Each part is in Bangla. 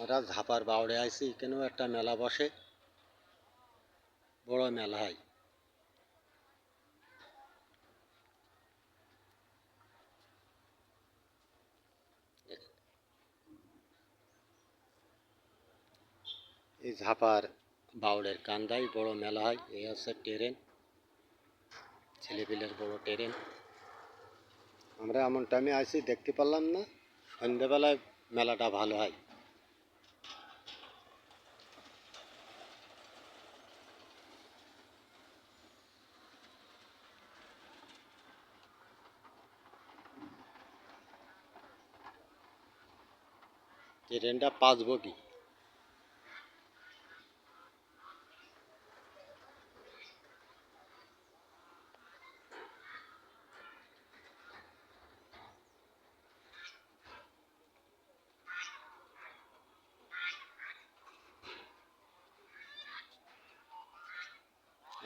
আমরা ঝাপার বাউড়ে আইছি এখানেও একটা মেলা বসে? বড় মেলা হয়। এই ঝাপার বাউড়ের কান্দায় বড় মেলা হয় এই হচ্ছে ট্রেন, ছেলেপিলের বড় ট্রেন। আমরা এমন টাইমে আইছি দেখতে পারলাম না, সন্ধ্যেবেলায় মেলাটা ভালো হয়। ট্রেনটা পাঁচ বগি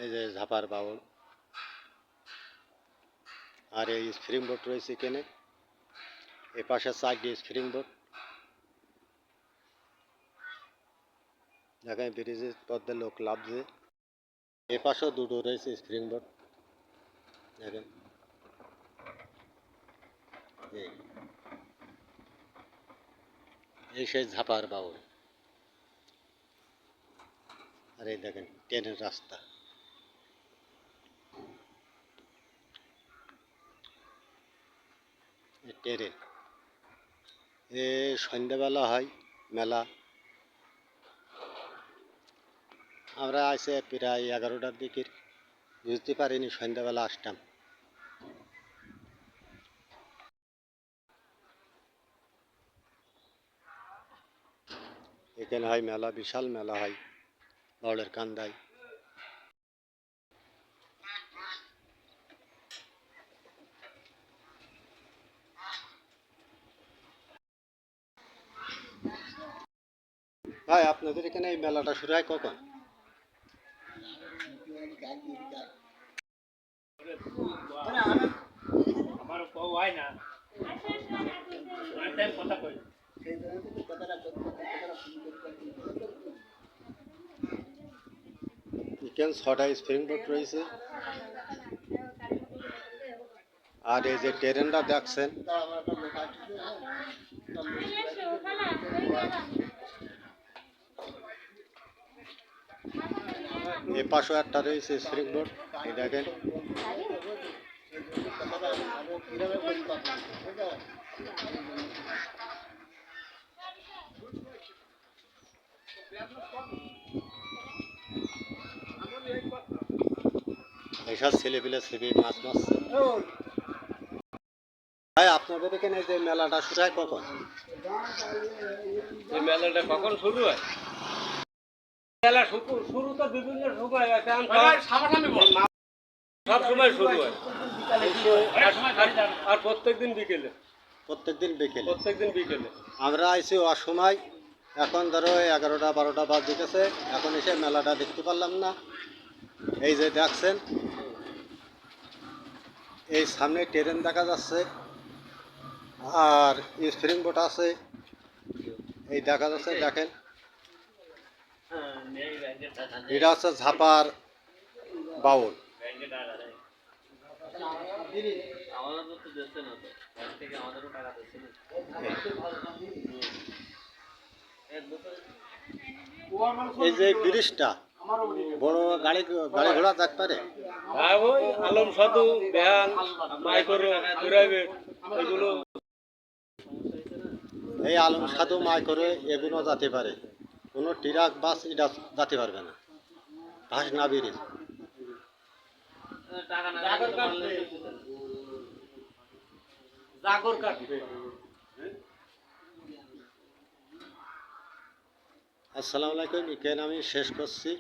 এই যে ঝাপার বাউল। আর এই স্প্রিং বোট রয়েছে এখানে। এ পাশে চারটি স্প্রিং বোট দেখেন ব্রিজের পথে লোক লাভছে এ পাশেও দুটো রয়েছে স্প্রিং বোট দেখেন। এই। সেই ঝাপার বাউল। আর এই দেখেন, ট্রেনের রাস্তা। ট্রেন। এ সন্ধ্যাবেলা হয় মেলা। আমরা আসে প্রায় এগারোটার দিকে বুঝতে পারিনি, সন্ধ্যাবেলা আসতাম। এখানে হয় মেলা, বিশাল মেলা হয় বড়ের কান্দায়। ভাই, আপনাদের এখানে এই মেলাটা শুরু হয় কখন? আমার কথা কই এখানে ছটা স্প্রিং বোট রয়েছে আর এই যে ট্রেনটা দেখছেন এ পাশেও একটা রয়েছে স্প্রিং বোট এই দেখেন। এইসব ছেলেপিলে ছেপে মাছ মারছে ভাই, আপনাদের এখানে যে মেলাটা শুরু হয় কখন? এই মেলাটা কখন শুরু হয়? মেলা শুরু শুরু তো বিভিন্ন সময় সব- শুরু হয়। আর- আর প্রত্যেক দিন বিকেলে। প্রত্যেকদিন বিকেলে। প্রত্যেক দিন বিকেলে। আমরা আইছি অসময়। এখন ধরো এগারোটা বারোটা বাজ দিতেছে। এখন এসে মেলাটা দেখতে পারলাম না। এই যে দেখছেন। এই সামনে ট্রেন দেখা যাচ্ছে। আর স্প্রিং বোট আছে। এই দেখা যাচ্ছে দেখেন। এটা হচ্ছে ঝাপার বাউল। এই যে ব্রিজটা, বড় গাড়ি গাড়ি ঘোড়া থাকতে পারে? আলম সাধু মাইক্রো প্রাইভেট এগুলো এই আলম সাধু মাই করে এগুলো যেতে পারে। কোনো ট্রাক বাস এটা যাতে পারবে না। ঘাস না বেরিয়ে জাগর কাটবে আসসালামু আলাইকুম এখানে আমি শেষ করছি?